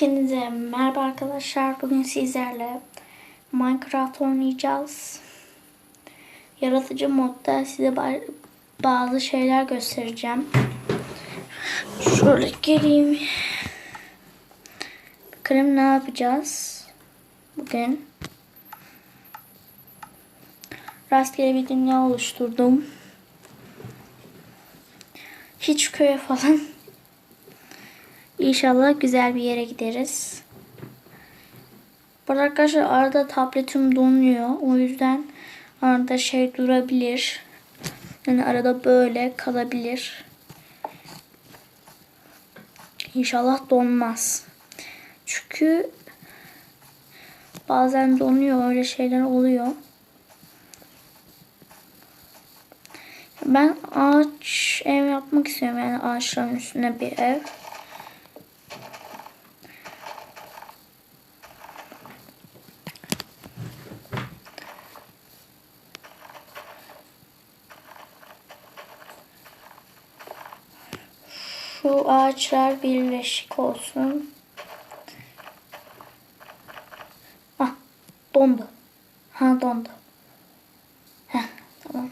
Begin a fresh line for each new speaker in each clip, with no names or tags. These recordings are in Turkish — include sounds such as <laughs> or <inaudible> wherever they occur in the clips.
Hepinize merhaba arkadaşlar. Bugün sizlerle Minecraft oynayacağız. Yaratıcı modda size ba- bazı şeyler göstereceğim. Şöyle geleyim. Bakalım ne yapacağız bugün. Rastgele bir dünya oluşturdum. Hiç köye falan İnşallah güzel bir yere gideriz. Bu arada arkadaşlar arada tabletim donuyor. O yüzden arada şey durabilir. Yani arada böyle kalabilir. İnşallah donmaz. Çünkü bazen donuyor öyle şeyler oluyor. Ben ağaç ev yapmak istiyorum. Yani ağaçların üstüne bir ev. Ağaçlar birleşik olsun. Ah dondu. Ha dondu. Heh, tamam.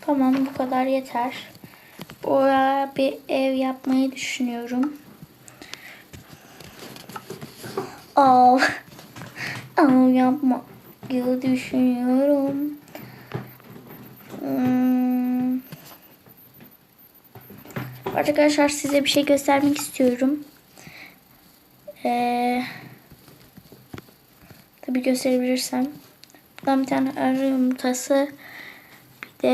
Tamam bu kadar yeter. Oraya bir ev yapmayı düşünüyorum. Al. Al yapma. düşünüyorum. Hmm. Arkadaşlar size bir şey göstermek istiyorum. Ee, tabii gösterebilirsem. Buradan bir tane arı yumurtası. Bir de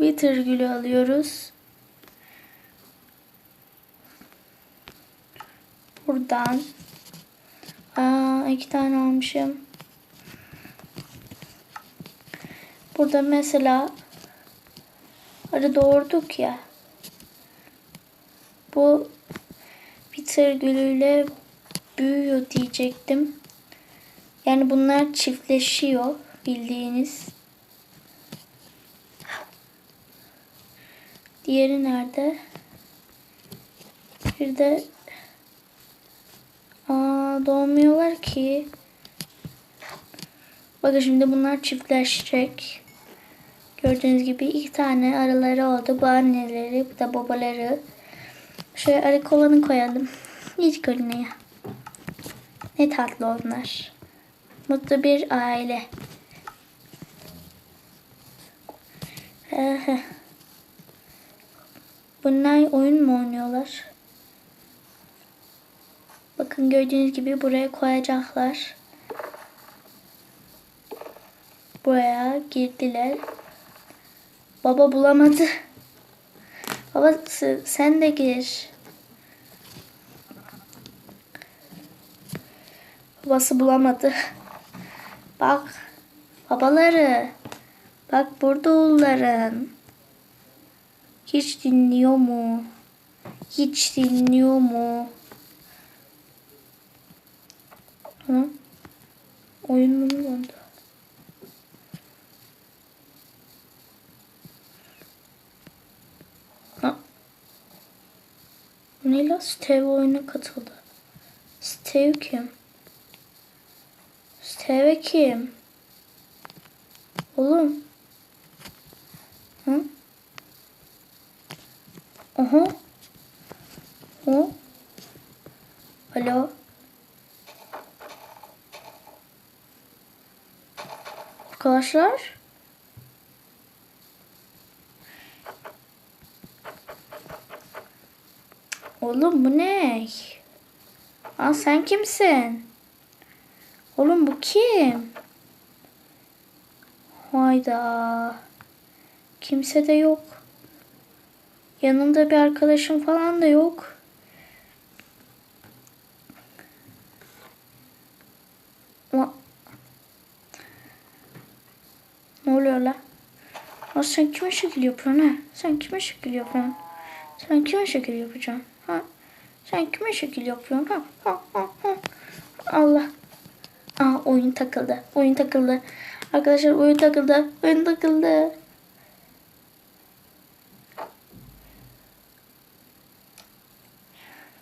bitter gülü alıyoruz. Buradan Aa, iki tane almışım. Burada mesela arı doğurduk ya. Bu bitter gülüyle büyüyor diyecektim. Yani bunlar çiftleşiyor bildiğiniz. Diğeri nerede? Bir de Aa, doğmuyorlar ki. Bakın şimdi bunlar çiftleşecek. Gördüğünüz gibi iki tane arıları oldu. Bu anneleri, bu da babaları. Şöyle arı kovanı koyalım. Hiç görünüyor. Ne tatlı onlar. Mutlu bir aile. Bunlar oyun mu oynuyorlar? Bakın gördüğünüz gibi buraya koyacaklar. Buraya girdiler. Baba bulamadı. Babası sen de gir. Babası bulamadı. Bak babaları. Bak burada oğulların. Hiç dinliyor mu? Hiç dinliyor mu? Hı? Oyun mu oldu? Ha. Bu ne la? Steve oyuna katıldı. Steve kim? Steve kim? Oğlum. Hı? Aha. Hı? Alo. Arkadaşlar. Oğlum bu ne? Aa sen kimsin? Oğlum bu kim? Hayda. Kimse de yok. Yanında bir arkadaşım falan da yok. Ne oluyor la? Aa, sen kime şekil yapıyorsun ha? Sen kime şekil yapıyorsun? Sen kime şekil yapacaksın? Sen kime şekil yapıyorsun? Ha? Ha, ha, ha. Allah. Aa oyun takıldı. Oyun takıldı. Arkadaşlar oyun takıldı. Oyun takıldı.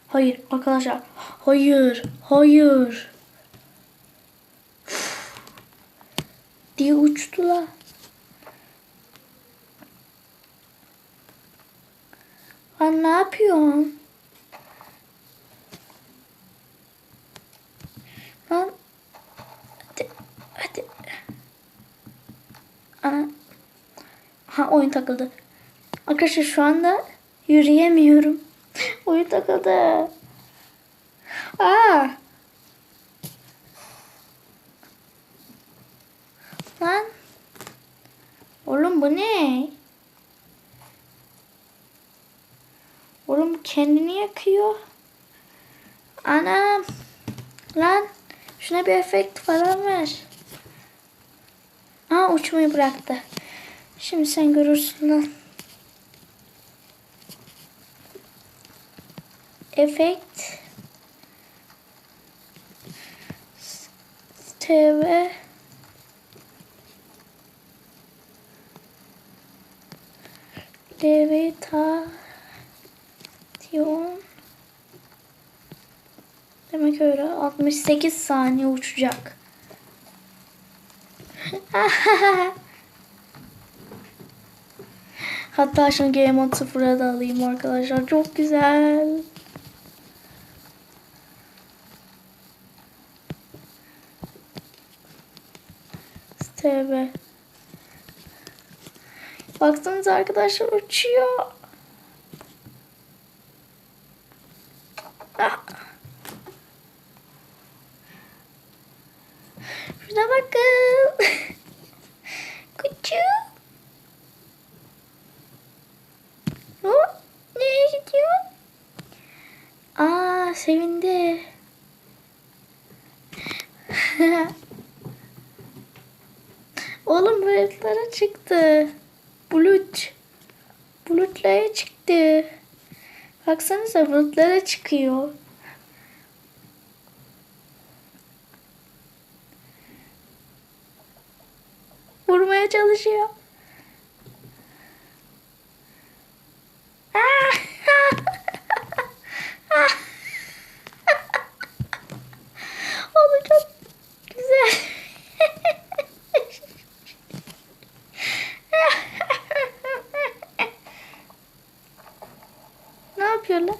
Hayır arkadaşlar. Hayır. Hayır. diye uçtular. Lan ne yapıyorsun? Lan hadi hadi. Ana. Ha oyun takıldı. Arkadaşlar şu anda yürüyemiyorum. <laughs> oyun takıldı. Aa. Lan. Oğlum bu ne? Oğlum kendini yakıyor. Anam. Lan. Şuna bir efekt falan ver. Aa uçmayı bıraktı. Şimdi sen görürsün lan. Efekt. TV. Levitasyon. Demek öyle 68 saniye uçacak. <laughs> Hatta şunu Game Mode 0'a da alayım arkadaşlar. Çok güzel. TV. Baksanıza arkadaşlar uçuyor. Ah. Şuna bakın. <laughs> Kuçu. Hop. Nereye gidiyor? Aa sevindi. <laughs> Oğlum bulutlara çıktı. Bulut. Bulutlara çıktı. Baksanıza bulutlara çıkıyor. Vurmaya çalışıyor. Oğlum çok güzel. ne yapıyorlar?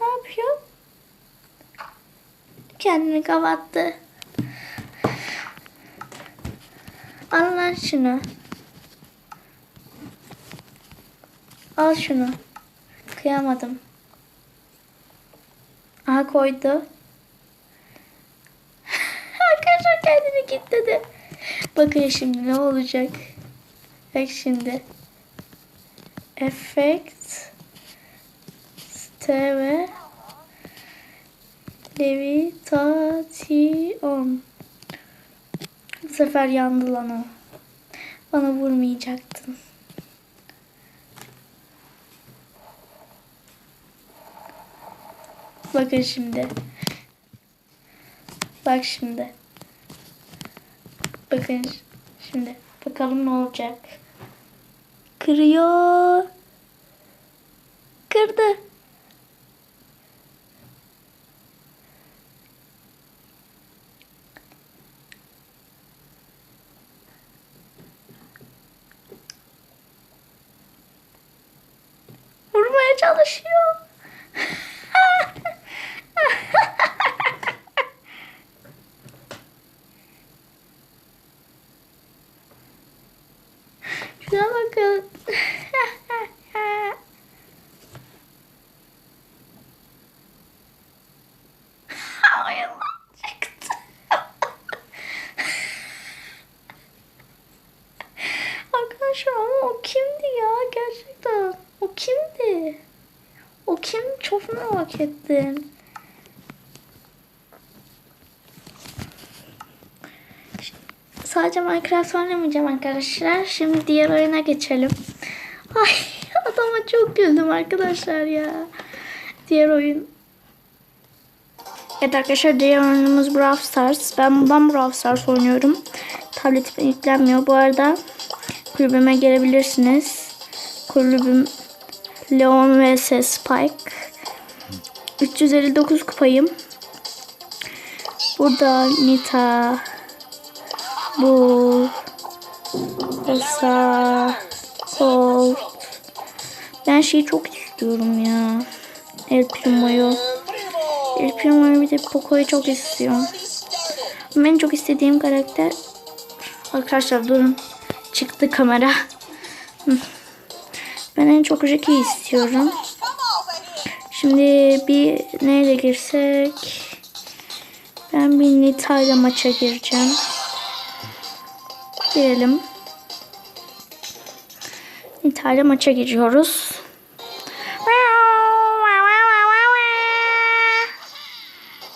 ne yapıyor? Kendini kapattı. Al lan şunu. Al şunu. Kıyamadım. Aha koydu. <laughs> Arkadaşlar kendini kilitledi. Bakın şimdi ne olacak. Bak şimdi. Effect. TV. Levitation. Bu sefer yandı lan o. Bana vurmayacaktın. Bakın şimdi. Bak şimdi. Bakın şimdi. Bakalım ne olacak. Kırıyor. Kırdı. Vurmaya çalışıyor. Şuna bakın. Oyundan çıktı. Arkadaşlar ama o kimdi ya gerçekten? O kimdi? O kim? Çok merak ettim. Sadece Minecraft oynamayacağım arkadaşlar. Şimdi diğer oyuna geçelim. Ay <laughs> adama çok güldüm arkadaşlar ya. Diğer oyun Evet arkadaşlar diğer oyunumuz Brawl Stars. Ben bundan Brawl Stars oynuyorum. Tabletime yüklenmiyor. Bu arada kulübüme gelebilirsiniz. Kulübüm Leon vs Spike. 359 kupayım. Burada Nita, bu Rosa, Colt. Ben şeyi çok istiyorum ya. El Primo'yu. El Primo'yu bir de Poco'yu çok istiyorum. Ama En çok istediğim karakter Arkadaşlar durun. Çıktı kamera. Ben en çok Jack'i istiyorum. Şimdi bir neyle girsek? Ben bir Nita maça gireceğim. Girelim. Nita maça giriyoruz.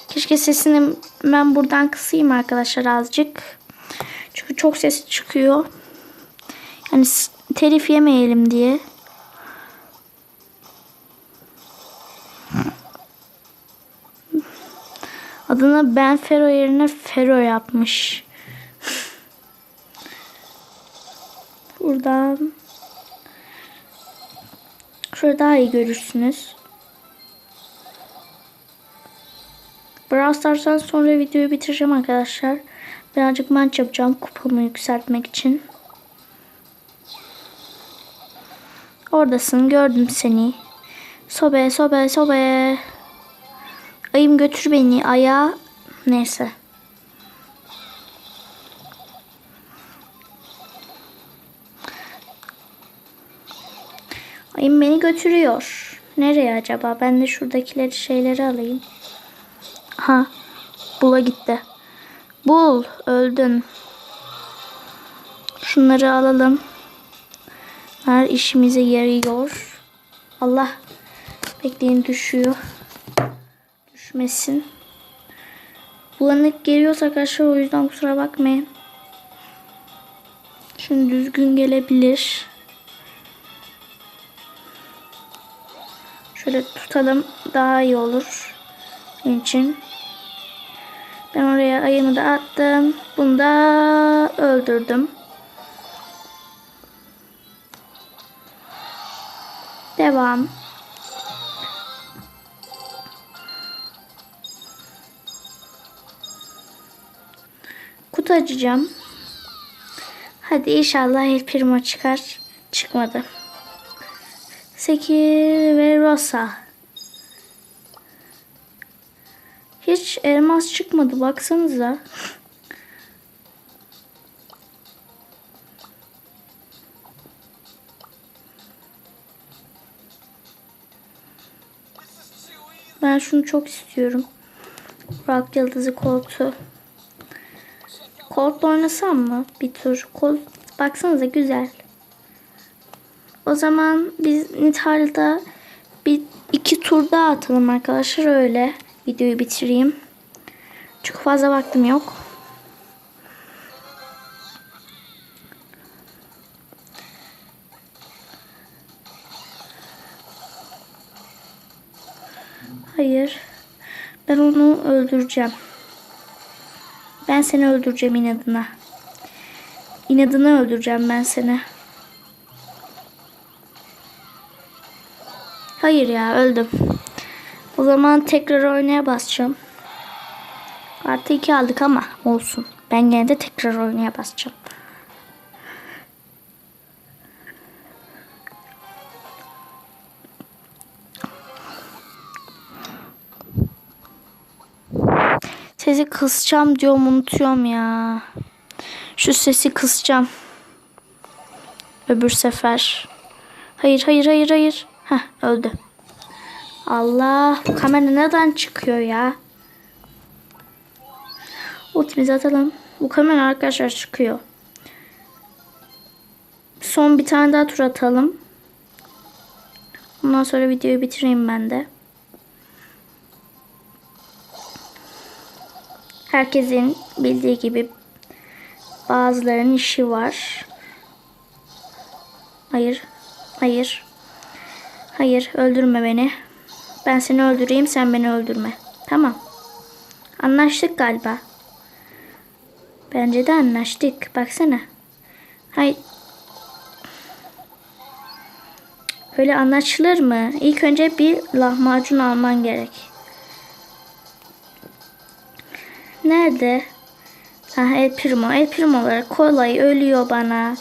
Keşke sesini ben buradan kısayım arkadaşlar azıcık. Çünkü çok ses çıkıyor. Yani telif yemeyelim diye. Adına Ben Fero yerine Fero yapmış. Buradan şöyle daha iyi görürsünüz. Brawl sonra videoyu bitireceğim arkadaşlar. Birazcık maç yapacağım kupamı yükseltmek için. Oradasın gördüm seni. Sobe sobe sobe. Ayım götür beni aya. Neyse. Ayım beni götürüyor. Nereye acaba? Ben de şuradakileri şeyleri alayım. Ha. Bula gitti. Bul. Öldün. Şunları alalım. Her işimize yarıyor. Allah. Bekleyin düşüyor. Düşmesin. Bulanık geliyorsa arkadaşlar o yüzden kusura bakmayın. Şimdi düzgün gelebilir. Şöyle tutalım daha iyi olur. Benim için. Ben oraya ayımı da attım. Bunu da öldürdüm. Devam. Kutu açacağım. Hadi inşallah El Primo çıkar. Çıkmadı. 8 ve Rosa. Hiç elmas çıkmadı baksanıza. Ben şunu çok istiyorum. Burak Yıldızı koltuğu. Colt'la oynasam mı? Bir tur. Colt baksanıza güzel. O zaman biz Nital'da bir iki tur daha atalım arkadaşlar öyle. Videoyu bitireyim. Çok fazla vaktim yok. Hayır. Ben onu öldüreceğim. Ben seni öldüreceğim inadına. İnadına öldüreceğim ben seni. Hayır ya öldüm. O zaman tekrar oynaya basacağım. Artı 2 aldık ama olsun. Ben gene de tekrar oynaya basacağım. Sesi kısacağım diyorum unutuyorum ya. Şu sesi kısacağım. Öbür sefer. Hayır hayır hayır hayır. Heh öldü. Allah kamera neden çıkıyor ya? Ultimizi atalım. Bu kamera arkadaşlar çıkıyor. Son bir tane daha tur atalım. Ondan sonra videoyu bitireyim ben de. Herkesin bildiği gibi bazılarının işi var. Hayır. Hayır. Hayır öldürme beni. Ben seni öldüreyim sen beni öldürme. Tamam. Anlaştık galiba. Bence de anlaştık. Baksana. Hay. Öyle anlaşılır mı? İlk önce bir lahmacun alman gerek. Nerede? Ha El Primo. El Primo'lar kolay ölüyor bana.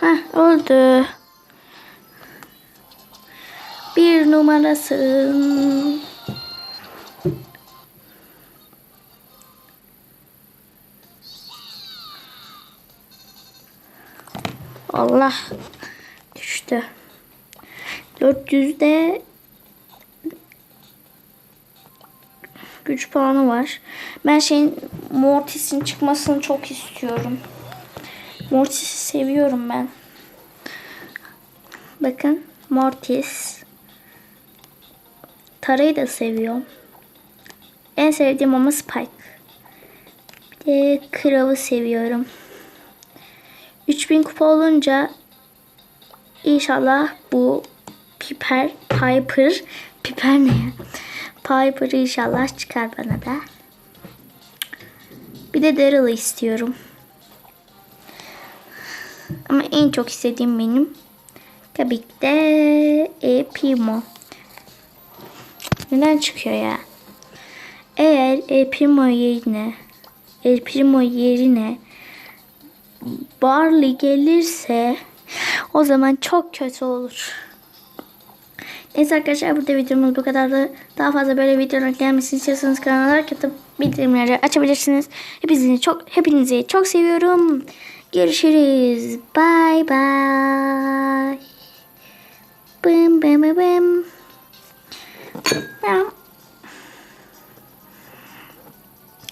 Hah öldü. Bir numarasın. Allah düştü. 400'de güç puanı var. Ben şeyin Mortis'in çıkmasını çok istiyorum. Mortis'i seviyorum ben. Bakın Mortis. Tara'yı da seviyorum. En sevdiğim ama Spike. Bir de Crow'u seviyorum. 3000 kupa olunca inşallah bu Piper, Piper, Piper ne ya? Piper inşallah çıkar bana da. Bir de Daryl'ı istiyorum. Ama en çok istediğim benim tabii ki de e. Neden çıkıyor ya? Eğer E Primo yerine El Primo yerine Barley gelirse o zaman çok kötü olur. Neyse arkadaşlar burada videomuz bu kadardı. Daha fazla böyle videolar gelmesini istiyorsanız kanala like bildirimleri açabilirsiniz. Hepinizi çok hepinizi çok seviyorum. Görüşürüz. Bye bye. Bım bım bım bım.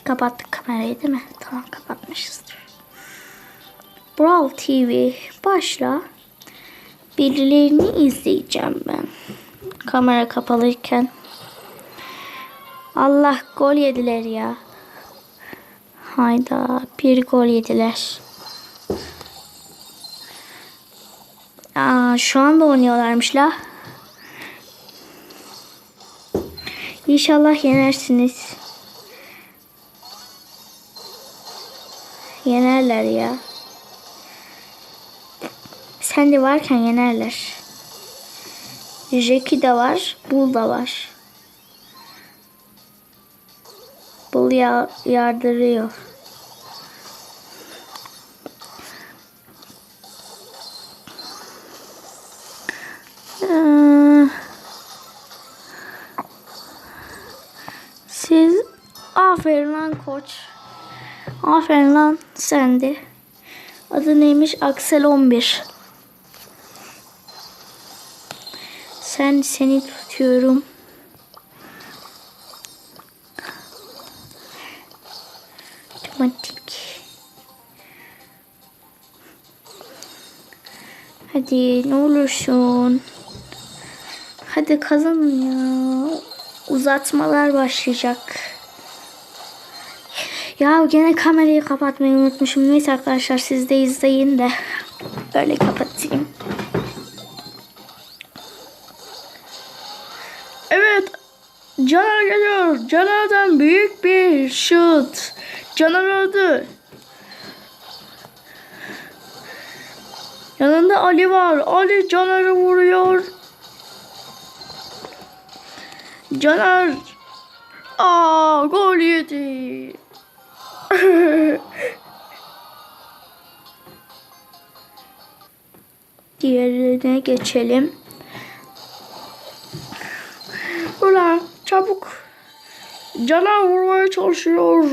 Kapattık kamerayı değil mi? Tamam kapatmışızdır. Brawl TV başla. Birilerini izleyeceğim ben. Kamera kapalıyken. Allah gol yediler ya. Hayda bir gol yediler. Aa, şu anda oynuyorlarmış la. İnşallah yenersiniz. Yenerler ya. Sen de varken yenerler. Jackie de var, Bull da var. Bull ya yardırıyor. Ee, Siz aferin lan koç. Aferin lan sen de. Adı neymiş? Aksel 11. Sen seni tutuyorum. Otomatik. Hadi ne olursun. Hadi kazanın ya. Uzatmalar başlayacak. Ya gene kamerayı kapatmayı unutmuşum. Neyse arkadaşlar siz de izleyin de böyle kapatayım. Caner geliyor. Caner'den büyük bir şut. Caner öldü. Yanında Ali var. Ali Caner'i vuruyor. Caner. Aa gol yedi. <laughs> Diğerine geçelim. Çabuk. Cana vurmaya çalışıyor.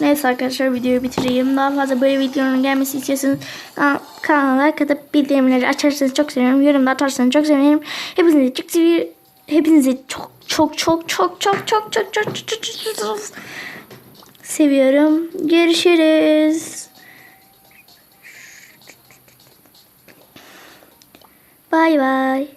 Neyse arkadaşlar videoyu bitireyim. Daha fazla böyle videonun gelmesi istiyorsanız kanala like atıp bildirimleri açarsanız çok sevinirim. Yorumda atarsanız çok sevinirim. Hepinizi çok seviyorum. Hepinizi çok çok çok çok çok çok çok çok çok çok çok seviyorum. Görüşürüz. Bay bay.